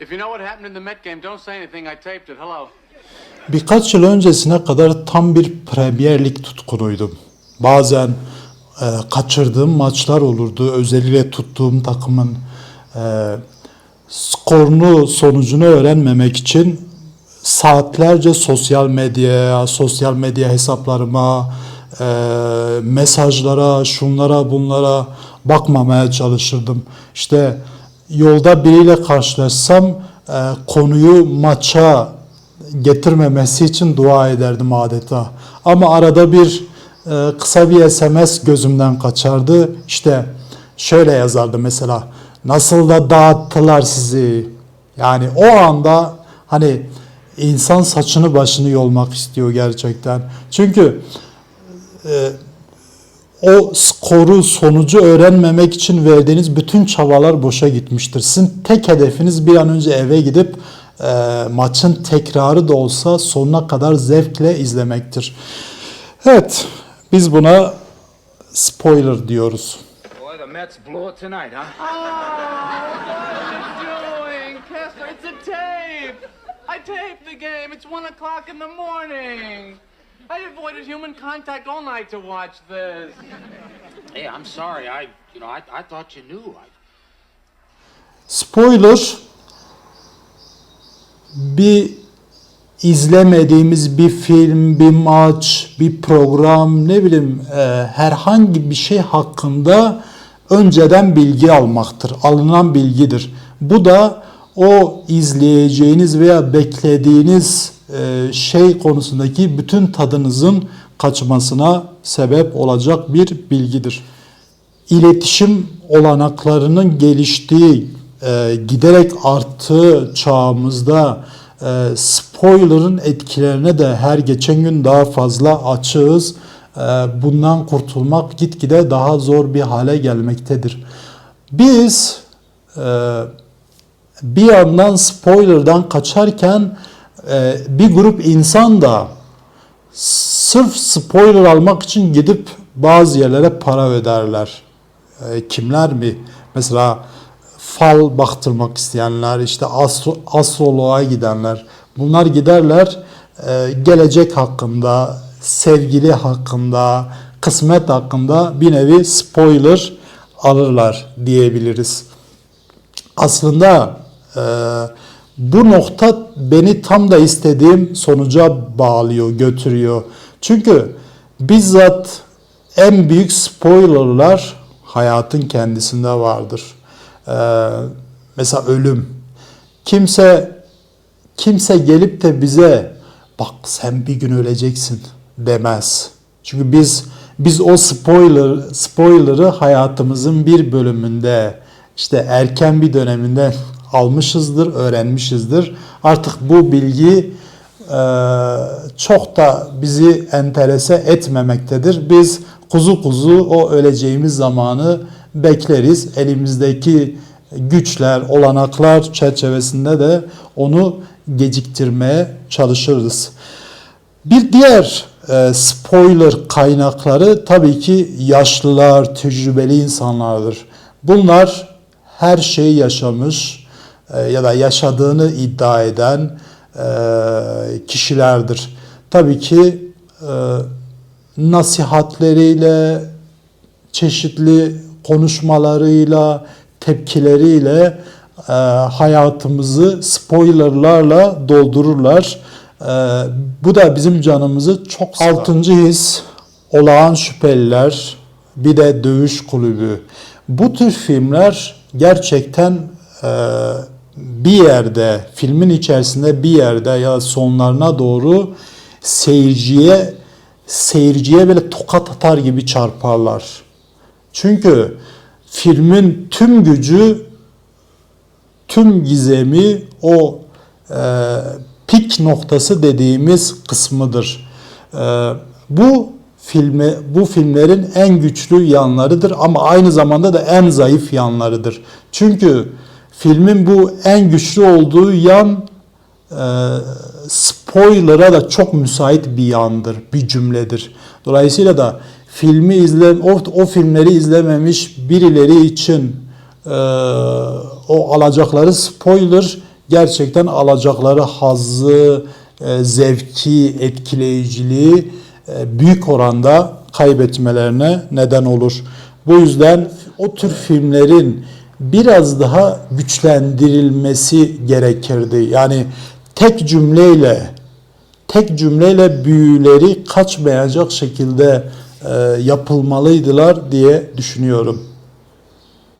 If you know what happened in the Met game, don't say anything. I taped it. Hello. Birkaç yıl öncesine kadar tam bir Premier Lig tutkunuydum. Bazen e, kaçırdığım maçlar olurdu. Özellikle tuttuğum takımın e, skorunu, sonucunu öğrenmemek için saatlerce sosyal medyaya, sosyal medya hesaplarıma, e, mesajlara, şunlara, bunlara bakmamaya çalışırdım. İşte yolda biriyle karşılaşsam e, konuyu maça getirmemesi için dua ederdim adeta. Ama arada bir e, kısa bir SMS gözümden kaçardı. İşte şöyle yazardı mesela. Nasıl da dağıttılar sizi. Yani o anda hani insan saçını başını yolmak istiyor gerçekten. Çünkü e, o skoru, sonucu öğrenmemek için verdiğiniz bütün çabalar boşa gitmiştir. Sizin tek hedefiniz bir an önce eve gidip e, maçın tekrarı da olsa sonuna kadar zevkle izlemektir. Evet, biz buna spoiler diyoruz. Boy, the Mets blew it tonight, huh? doing, Kessler? It's a tape. I taped the game. It's one o'clock in the morning. I avoided human contact all night to watch this. Hey, I'm sorry. I, you know, I, I thought you knew. I, Spoiler bir izlemediğimiz bir film, bir maç, bir program, ne bileyim e, herhangi bir şey hakkında önceden bilgi almaktır. Alınan bilgidir. Bu da o izleyeceğiniz veya beklediğiniz e, şey konusundaki bütün tadınızın kaçmasına sebep olacak bir bilgidir iletişim olanaklarının geliştiği, e, giderek arttığı çağımızda e, spoiler'ın etkilerine de her geçen gün daha fazla açığız. Bundan kurtulmak gitgide daha zor bir hale gelmektedir. Biz bir yandan spoiler'dan kaçarken e, bir grup insan da sırf spoiler almak için gidip bazı yerlere para öderler. E, kimler mi? Mesela fal baktırmak isteyenler, işte astro, astroloğa gidenler. Bunlar giderler e, gelecek hakkında, sevgili hakkında, kısmet hakkında bir nevi spoiler alırlar diyebiliriz. Aslında e, bu nokta beni tam da istediğim sonuca bağlıyor, götürüyor. Çünkü bizzat en büyük spoilerlar hayatın kendisinde vardır. Ee, mesela ölüm. Kimse kimse gelip de bize bak sen bir gün öleceksin demez. Çünkü biz biz o spoiler spoiler'ı hayatımızın bir bölümünde işte erken bir döneminde almışızdır, öğrenmişizdir. Artık bu bilgi e, çok da bizi enterese etmemektedir. Biz kuzu kuzu o öleceğimiz zamanı bekleriz. Elimizdeki güçler, olanaklar çerçevesinde de onu geciktirmeye çalışırız. Bir diğer e, spoiler kaynakları tabii ki yaşlılar, tecrübeli insanlardır. Bunlar her şeyi yaşamış ya da yaşadığını iddia eden e, kişilerdir. Tabii ki e, nasihatleriyle, çeşitli konuşmalarıyla, tepkileriyle e, hayatımızı spoilerlarla doldururlar. E, bu da bizim canımızı çok sıkar. Altıncı his, olağan şüpheliler, bir de dövüş kulübü. Bu tür filmler gerçekten e, bir yerde, filmin içerisinde bir yerde ya sonlarına doğru seyirciye seyirciye böyle tokat atar gibi çarparlar. Çünkü filmin tüm gücü, tüm gizemi o e, pik noktası dediğimiz kısmıdır. E, bu filmi, bu filmlerin en güçlü yanlarıdır ama aynı zamanda da en zayıf yanlarıdır. Çünkü filmin bu en güçlü olduğu yan e, spoiler'a da çok müsait bir yandır, bir cümledir. Dolayısıyla da filmi izle, o, o filmleri izlememiş birileri için e, o alacakları spoiler gerçekten alacakları hazzı, e, zevki, etkileyiciliği e, büyük oranda kaybetmelerine neden olur. Bu yüzden o tür filmlerin biraz daha güçlendirilmesi gerekirdi. Yani tek cümleyle tek cümleyle büyüleri kaçmayacak şekilde e, yapılmalıydılar diye düşünüyorum.